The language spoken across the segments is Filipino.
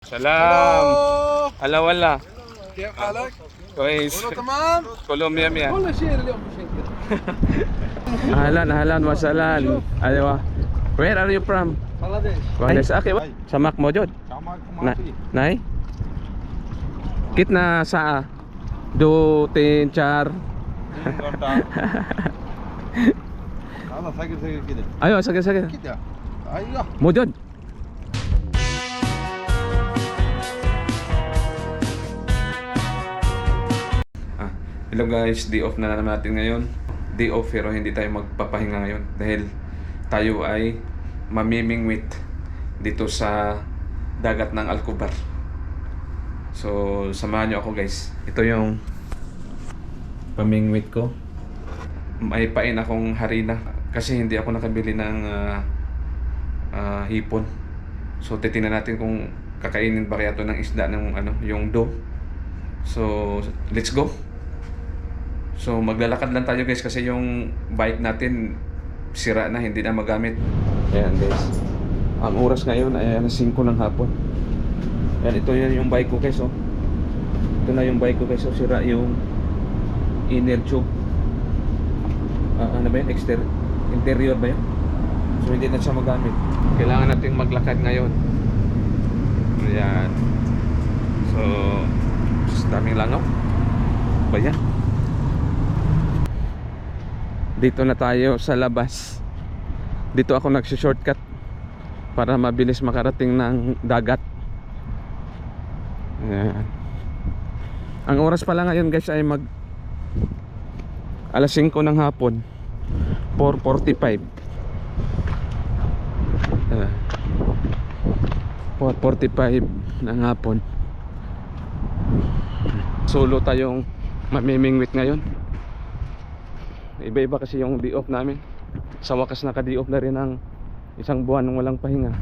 Salam. هلا والله كيف حالك؟ كويس كله تمام؟ كله مية مية والله شيء اليوم اهلا اهلا وسهلا ايوه Where are you from? Bangladesh. Bangladesh. Ah, okay. Samak mojod. Samak mojod. Nay. Kitna saa? Ah? Do tin char. Allah sakit sakit kita. Ayo sakit sakit. Kita. Ayo. Mojod. Hello guys, day off na naman natin ngayon. Day off pero hindi tayo magpapahinga ngayon dahil tayo ay mamimingwit dito sa dagat ng Alcobar. So, samahan nyo ako guys. Ito yung pamingwit ko. May pain akong harina kasi hindi ako nakabili ng ah, ah, hipon. So titingnan natin kung kakainin ba kaya to ng isda ng ano, yung do. So let's go. So maglalakad lang tayo guys kasi yung bike natin sira na, hindi na magamit. Ayan guys. Ang oras ngayon ay alas 5 ng hapon. Ayan, ito yan yung bike ko guys oh. Ito na yung bike ko guys oh, sira yung inner tube. Ah, ano ba yun? Exter interior ba yun? So hindi na siya magamit. Kailangan nating maglakad ngayon. Ayan. So, daming langaw. Ba yan? Dito na tayo sa labas. Dito ako nagsi-shortcut para mabilis makarating ng dagat. Ayan. Ang oras pala ngayon guys ay mag alas 5 ng hapon 4.45 uh, 4.45 ng hapon solo tayong mamimingwit ngayon iba iba kasi yung day off namin. Sa wakas naka day off na rin ang isang buwan ng walang pahinga.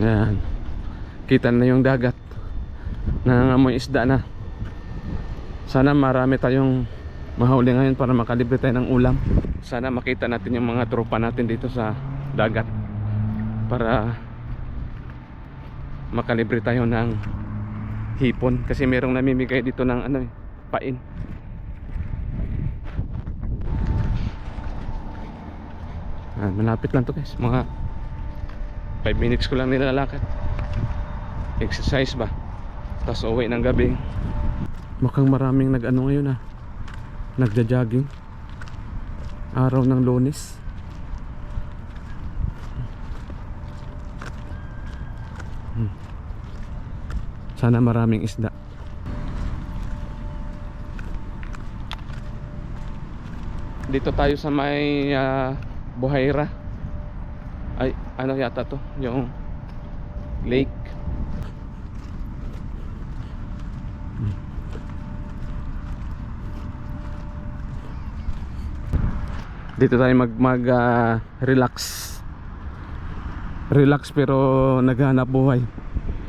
Yan. Kita na yung dagat. Nangangamoy isda na. Sana marami tayong mahuli ngayon para makalibre tayo ng ulam. Sana makita natin yung mga tropa natin dito sa dagat para makalibre tayo ng hipon. Kasi merong namimigay dito ng ano eh, pain ah, malapit lang to guys. Mga 5 minutes ko lang nilalakad. Exercise ba? Tapos uwi ng gabi. Mukhang maraming nag ano ngayon ah. Nagja-jogging. Araw ng lunes. Hmm. sana maraming isda. Dito tayo sa may ah, Buhaira. Ay ano yata to? Yung lake. Dito tayo mag mag ah, relax. Relax pero naghanap buhay.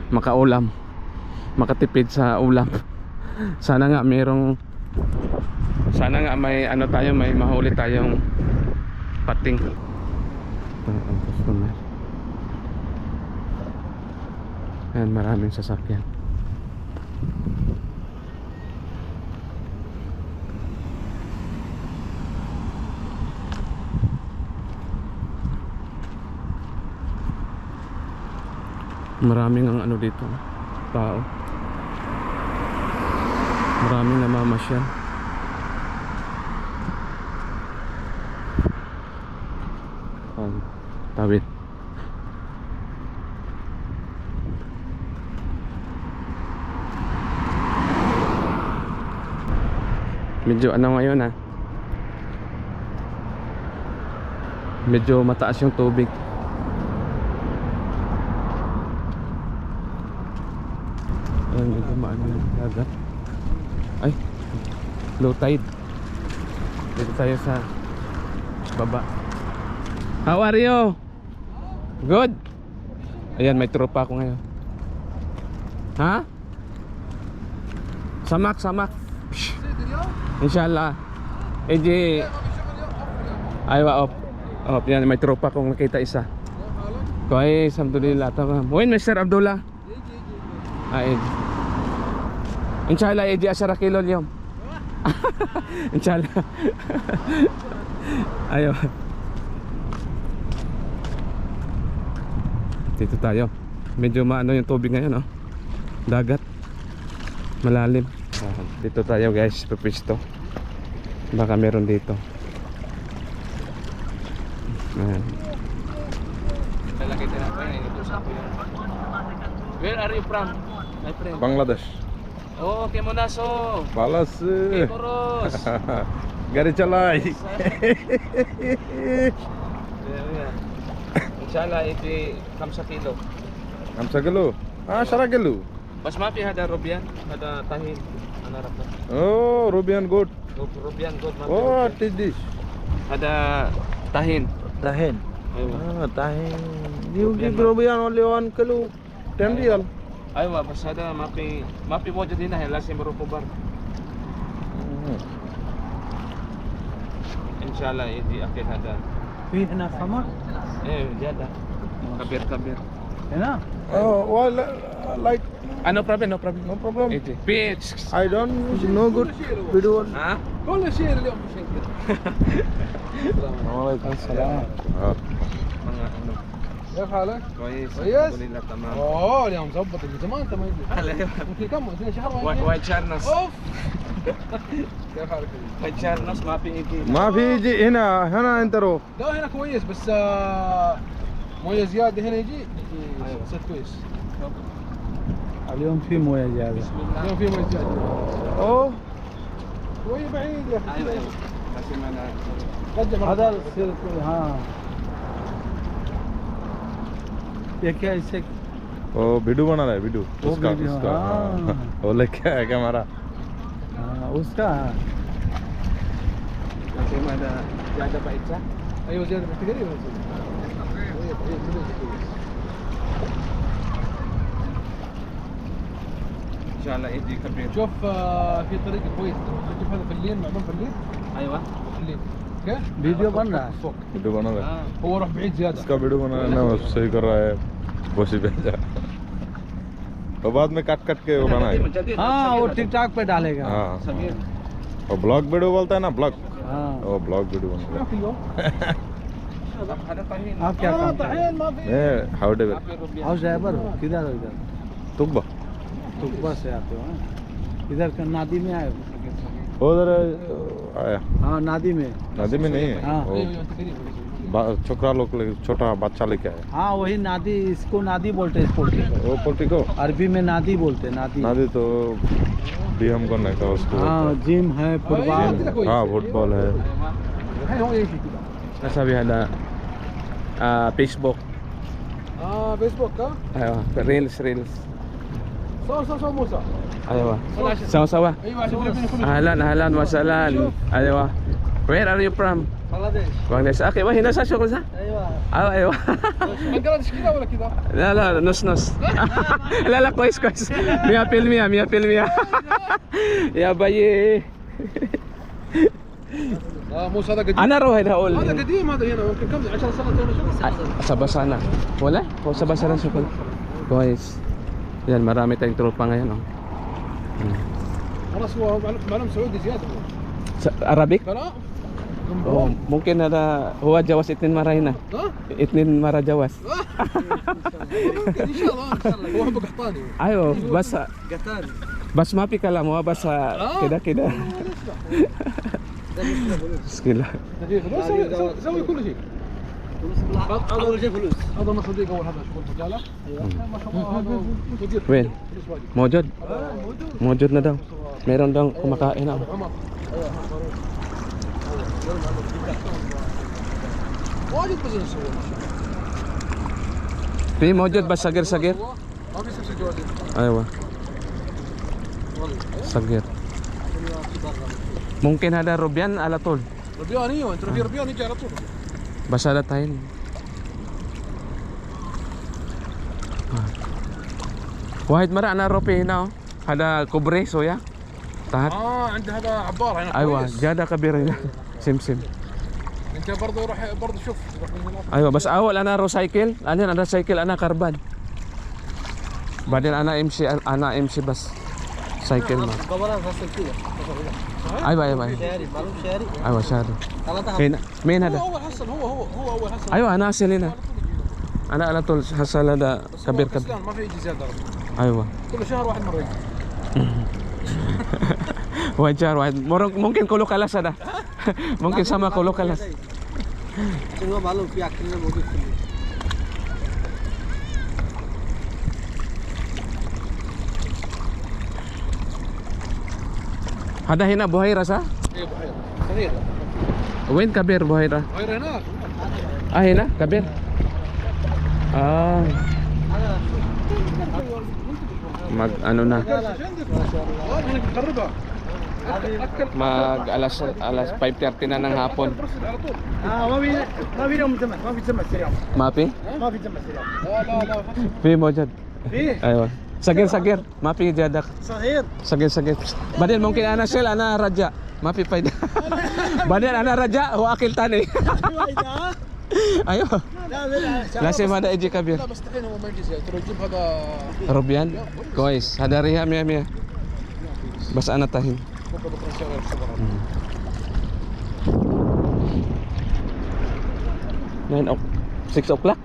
Makaulam. Makatipid sa ulam. Sana nga merong sana nga may ano tayo may mahuli tayong pating ito ang customer Ayan, maraming sasakyan Maraming ang ano dito tao. Maraming namamasyal. Ang tawid. Medyo ano ngayon ha. Medyo mataas yung tubig. Ayan, medyo maano yung dagat. Ay, low tide. Dito tayo sa baba. How are you? Good? Ayan, may tropa ako ngayon. Ha? Samak, samak. Psh, Inshallah. Eh di Aywa op. Op yan may tropa kong nakita isa. Ko ay alhamdulillah tama. Moin Mr. Abdullah. Ay. Inshallah edi asara kilo liyom. Inshallah. Ayo. Dito tayo. Medyo maano yung tubig ngayon, oh. Dagat. Malalim. Dito tayo guys, pipisto Baka meron dito. Ayan. Where are you from? My friend. Bangladesh. Oh, ke Monaso. Balas. Gari chalai. Inshallah itu kamsa kilo. Kamsa kilo? Ah, syara kilo. Mas maaf ya ada Rubian, ada tahin, ada Rafa. Oh, Rubian good. Rubian good. Maaf, ya, oh, what is this? Ada Tahin. Tahin. Ah, Tahin. You Rubian give Rubian only one kilo, ten real. Ayo, Pak, pas ada mapi, mapi mau jadi nah, lah, sih, baru kubar. Hmm. Insya Allah, ini akhir ada. Wih, nah, sama? Eh, dia ada. Kabir, kabir. هنا Oh, well, uh, like Ah, no problem, no problem. no problem. Iti. Pitch. I don't know good video. Ha? كل شيء اليوم مش كده. وعليكم السلام. Mga ano. كيف حالك؟ Kois. كويس؟ Alhamdulillah, tamam. اوه اليوم مظبط من زمان انت ما يدري. Alay. يمكن كم؟ اثنين شهر ما White يدري. white charnos. اوف كيف حالك؟ White charnos, mapi iti. ما في يجي هنا هنا انت روح لا هنا كويس بس آه، مويه زياده هنا يجي يجي أيوة. ست كويس اليوم في مويه زياده اليوم في مويه زياده اوه شويه بعيد يا Ayun, اخي ayun. Kasi mana. قدم هذا السلك हाँ ये क्या इससे वो वीडियो बना रहा है वीडियो वो उसका वीडियो, उसका हाँ। हाँ। वो लेके आया क्या हमारा हाँ, उसका Kasi mana. Jada pa itsa. ايوه زياده بس قريب شويه بعيد كويس كويس Inshallah iti kabir. شوف آه، في طريقه كويس تشوف هذا فلين معلوم فلين Aywa. فلين اوكي वीडियो बन रहा है فوق वीडियो बना रहा है Ah. هو روح بعيد زياده उसका वीडियो बना रहा है ना वो सही कर रहा है बोसी भेजा तो बाद में काट काट के वो बना है हाँ वो टिकटॉक पे डालेगा हाँ Sabir. वो ब्लॉग वीडियो बोलता है ना ब्लॉग हाँ वो ब्लॉग वीडियो बना रहा شوف اليوم Ada tahin. आप क्या آه، काम करते طحين ما في है how devil Mapi rubian. House driver हो किधर हो इधर तो से आते हो हाँ? इधर का नादी में आए उधर आया। हाँ नादी में। नादी में नहीं है? हाँ। छोकरा लोग छोटा बच्चा लेके आए। हाँ वही नादी इसको नादी बोलते हैं पोल्टी को। वो पोल्ट्री को? अरबी में नादी बोलते हैं नादी। नादी तो भी हमको नहीं था उसको हाँ जिम है फुटबॉल। हाँ फुटबॉल है। sabi na uh, Facebook. Ah, Facebook का। Ayo, Reels, Reels. Musa. Aywa. Ah. Sawa-sawa. Ahlan, ahlan, masalan. Aywa. Ah. Where are you from? Bangladesh. Bangladesh. Ah, okay, wah, hina sa shukul sa? Aywa. Ah, aywa. Bangladesh kita wala kita? La, la, nos, nos. La, la, kois, kois. Mia film ya, mia film ya. Ya baye. موسى هذا قديم انا روح هذا اقول هذا قديم هذا هنا ممكن كم 10 سنه ولا شو؟ سبع سنه ولا؟ هو سبع سنه شغل كويس yan marami tayong tropa ngayon oh. خلاص هو معلوم معلوم سعودي زياده هو sa Arabic لا لا oh, جنبهم mungkin ada huwa jawas itnin marayna ها itnin mara jawas ممكن ان شاء الله ان شاء الله هو هم قحطاني ayo basa قطر bas mapi ka lang basa Ah. kida kida skila دقيقه بس سوي سوي- سوي كل شيء اول شيء فلوس هذا ما صديق اول هذا شغل رجاله ما شاء الله هذا مدير وين فلوس واجد mojod آه، موجود mojod na daw meron daw kumakain ako عمر واجد بزنس هو ما شاء الله في موجود بس صغير صغير هو ما بيصير جوازين ايوه والله صغير ممكن هذا روبيان على طول ربيان ايوه انت في ربيان يجي على طول بس هذا طحين آه. واحد مرة أنا روبي هنا أهو. هذا كوبري صويا تحت اه عند هذا عبار هنا أيوة كويس. جادة كبيرة هنا سمسم انت برضه روح برضه شوف روح من هناك. أيوة بس أول أنا رو سايكل أنا أنا سايكل أنا كربان Badin ana MC ana MC bas سايكلنا أيوه أيوه أيوه. أيوه شاري هنا مين هذا؟ هو هو حسن هو هو هو هو حسن أيوه أنا اسال هنا. أنا على طول حسن هذا كبير كبير. ما في يجي زياده أيوه. كل شهر واحد. مره هو واحد شهر واحد ممكن كله خلاص هذا. ممكن سما كله خلاص. هو معلوم في عكس موجود في Hada hina buhay ra sa? Eh buhay. Kabir. Wen kabir buhay ra. Buhay ra na. Ah hina kabir. Ah. Mag ano na? Mag alas alas 5:30 na ng hapon. Ah, mabi mabi na mutama, mabi tama sirya. Mapi? Mabi tama sirya. Fi mojad. Fi? Aywa. Sagir sagir. Mapi jadak. صغير Sagir sagir. Badin mungkin ana sel ana raja. Mapi fayda. Badin ana raja wa akil tani. Ayo. لا Lasi mada iji kabir. لا بس الحين هو ما يجي زياده ترى تجيب هذا Rubian. Guys, hada riha miya miya. Bas ana tahin. بكره بكره نشغل الخبر Nine o 6 o'clock?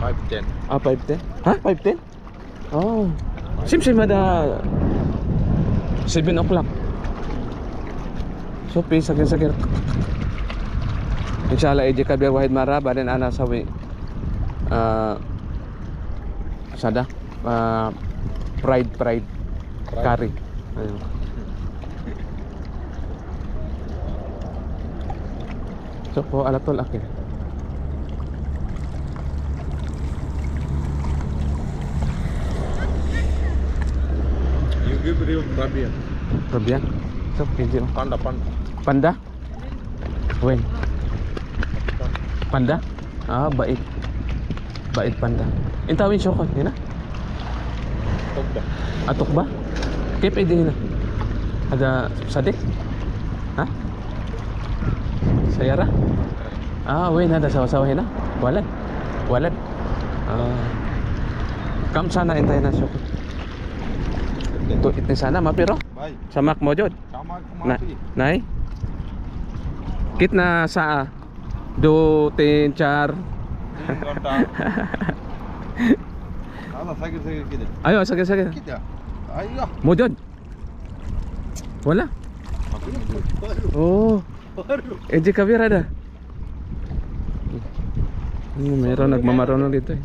510 Ah, 5.10? Ha? 5.10? Oh. Sim sim ada 7 o'clock. So, pi sakir sakir. Inshallah ije kabir wahid mara badan ana sawi. Ah sada ah, pride pride kari. Ayun. So po alatol akin. Rabian. So kiji mo. Panda panda Panda? When? Panda? Ah, bait. Bait panda. Intawin siya ko, yun na? Togba Atok ba? Kaya pwede na. Ada sadik? Ha? Sayara? Ah, wait, ada sawa-sawa na? Walad? Walad? Ah. Kam sana intay na siya ko. Ito itni sana ma pero. Samak mo jod. Na, nay. Kitna sa ah, do tin char. Ayo sakit sakit. Ayo. Mo jod. Wala. Oh. Eji kabira dah. Hmm, meron nagmamaroon dito eh.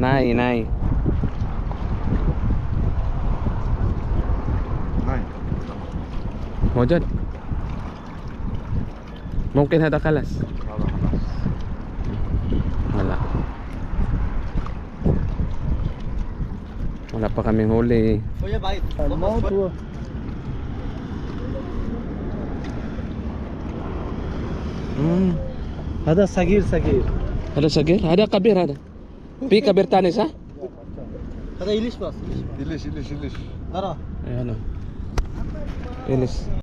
Nay, nay. Mojad. ممكن هذا خلاص هذا خلاص wala wala pa kaming huli kuya bait Hmm. هذا صغير صغير هذا صغير هذا كبير هذا في كبير تاني صح هذا إليش بس إليش إليش إليش ترى يعني إليش